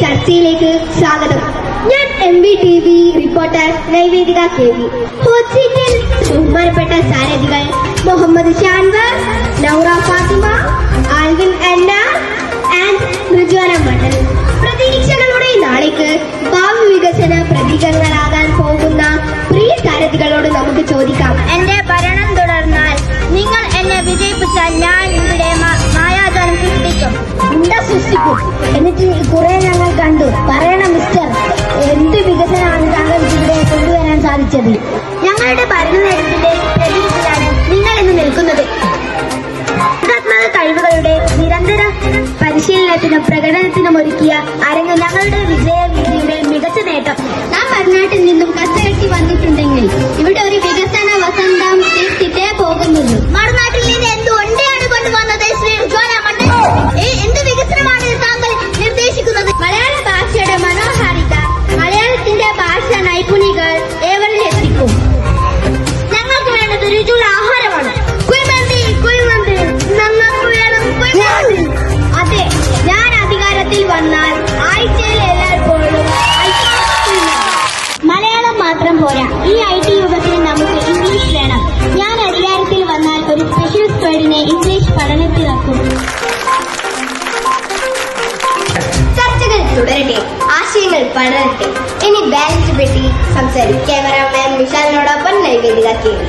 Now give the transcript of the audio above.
ചർച്ചയിലേക്ക് സ്വാഗതം. ഞാൻ M V T V reporter Naivedika K V. Hot സീറ്റിൽ ബഹുമാനപ്പെട്ട സാരഥികൾ Muhammad Shanwar Noura Fathima Alvin Anna and Rijwana Mandal പ്രതീക്ഷകളുടെ നാളേക്ക് ഭാവി വികസന പ്രതീകങ്ങളാകാൻ പോകുന്ന പ്രിയ സാരഥികളോട് നമുക്ക് ചോദിക്കാം. എന്റെ ഭരണം തുടർന്നാൽ നിങ്ങൾ എന്നെ വിജയിപ്പിച്ചാൽ ഞാൻ സൃഷ്ടിക്കും എന്നിട്ട് കുറെ ഞങ്ങൾ കണ്ടു. പറയണം മിസ്റ്റർ എന്ത് വികസനമാണ് താങ്കൾക്ക് ഇവിടെ കൊണ്ടുവരാൻ സാധിച്ചത്? ഞങ്ങളുടെ ഭരണനേരത്തിന്റെ തെളിവിലാണ് നിങ്ങൾ ഇന്ന് നിൽക്കുന്നത്. സർഗാത്മക കഴിവുകളുടെ നിരന്തര പരിശീലനത്തിനും പ്രകടനത്തിനും ഒരുക്കിയ അരങ്ങ് ഞങ്ങളുടെ വിജയ മികച്ച നേട്ടം. നാം മറുനാട്ടിൽ നിന്നും വന്നാൽ ആഴ്ചയിൽ എല്ലായ്പ്പോഴും മലയാളം മാത്രം പോരാ. ഈ ഐ ടി യുഗത്തിൽ നമുക്ക് ഇംഗ്ലീഷ് വേണം. ഞാൻ അധികാരത്തിൽ വന്നാൽ ഒരു സ്പെഷ്യൽ സ്ക്വാഡിനെ ഇംഗ്ലീഷ് പഠനത്തിലാക്കും ചർച്ചകൾ തുടരട്ടെ. ആശയങ്ങൾ പടരട്ടെ. ഇനി ബാലൻസ് പെട്ടി സംസാരിക്കും. ക്യാമറാമാൻ വിശാലിനോടൊപ്പം നൈവേദിക കേൾവി